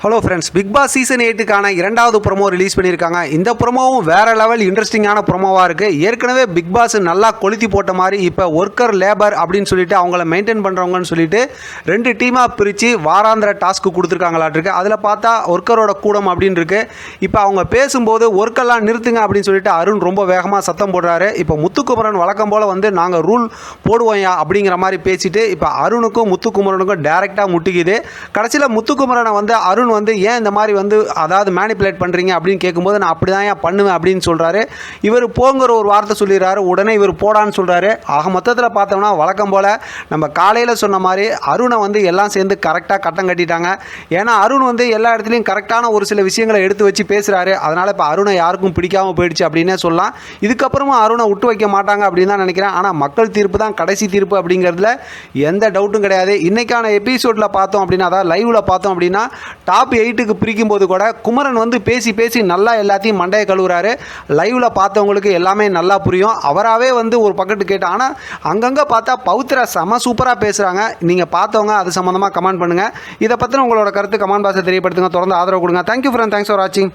Hello friends Big Boss season எயிட்டுக்கான இரண்டாவது promo release பண்ணியிருக்காங்க. இந்த ப்ரொமோவும் வேறு லெவல் இன்ட்ரெஸ்டிங்கான ப்ரொமோவாக இருக்குது ஏற்கனவே பிக் பாஸ் நல்லா கொளுத்தி போட்ட மாதிரி இப்போ ஒர்க்கர் லேபர் அப்படின்னு சொல்லிட்டு அவங்கள மெயின்டைன் பண்ணுறவங்கன்னு சொல்லிட்டு ரெண்டு டீமாக பிரித்து வாராந்திர டாஸ்க்கு கொடுத்துருக்காங்களாட்டிருக்கு. அதில் பார்த்தா ஒர்க்கரோட கூடம் அப்படின்னு இருக்கு. இப்போ அவங்க பேசும்போது ஒர்க்கெல்லாம் நிறுத்துங்க அப்படின்னு சொல்லிட்டு அருண் ரொம்ப வேகமாக சத்தம் போடுறாரு. இப்போ முத்துக்குமரன் வழக்கம் போல் வந்து நாங்கள் ரூல் போடுவோம்யா அப்படிங்கிற மாதிரி பேசிட்டு இப்போ அருணுக்கும் முத்துக்குமரனுக்கும் டேரெக்டாக முட்டிக்குது. கடைசியில் முத்துக்குமரனை வந்து அருண் வந்து ஏன் இந்த மாதிரி வந்து அதாவது மேனிப்புலேட் பண்ணுறீங்க அப்படின்னு கேட்கும்போது நான் அப்படி தான் ஏன் பண்ணுவேன் அப்படின்னு சொல்கிறாரு இவர் போங்கிற ஒரு வார்த்தை சொல்லிடுறாரு. உடனே இவர் போடான்னு சொல்கிறாரு ஆக மொத்தத்தில் பார்த்தோம்னா வழக்கம் போல் நம்ம காலையில் சொன்ன மாதிரி அருணை வந்து எல்லாம் சேர்ந்து கரெக்டாக கட்டம் கட்டிட்டாங்க. ஏன்னா அருண் வந்து எல்லா இடத்துலையும் கரெக்டான ஒரு சில விஷயங்களை எடுத்து வச்சு பேசுகிறாரு அதனால் இப்போ அருணை யாருக்கும் பிடிக்காம போயிடுச்சு அப்படின்னே சொல்லலாம். இதுக்கப்புறமா அருணை விட்டு வைக்க மாட்டாங்க அப்படின்னு தான் நினைக்கிறேன். ஆனால் மக்கள் தீர்ப்பு தான் கடைசி தீர்ப்பு அப்படிங்கிறதுல எந்த டவுட்டும் கிடையாது. இன்றைக்கான எபிசோடில் பார்த்தோம் அப்படின்னா அதாவது லைவில் பார்த்தோம் அப்படின்னா டாப் எயிட்டுக்கு பிரிக்கும் போது கூட குமரன் வந்து பேசி பேசி நல்லா எல்லாத்தையும் மண்டையை கழுவுறாரு. லைவில் பார்த்தவங்களுக்கு எல்லாமே நல்லா புரியும். அவராகவே வந்து ஒரு பக்கெட்டு கேட்டால் ஆனால் அங்கங்கே பார்த்தா பௌத்ரா செம சூப்பராக பேசுகிறாங்க நீங்கள் பார்த்தவங்க அது சம்மந்தமாக கமெண்ட் பண்ணுங்கள் இதை பற்றின உங்களோட கருத்து கமெண்ட் பாக்ஸை தெரியப்படுத்துங்க. தொடர்ந்து ஆதரவு கொடுங்க. தேங்க்யூ ஃப்ரெண்ட் தேங்க்ஸ் ஃபார் வாட்சிங்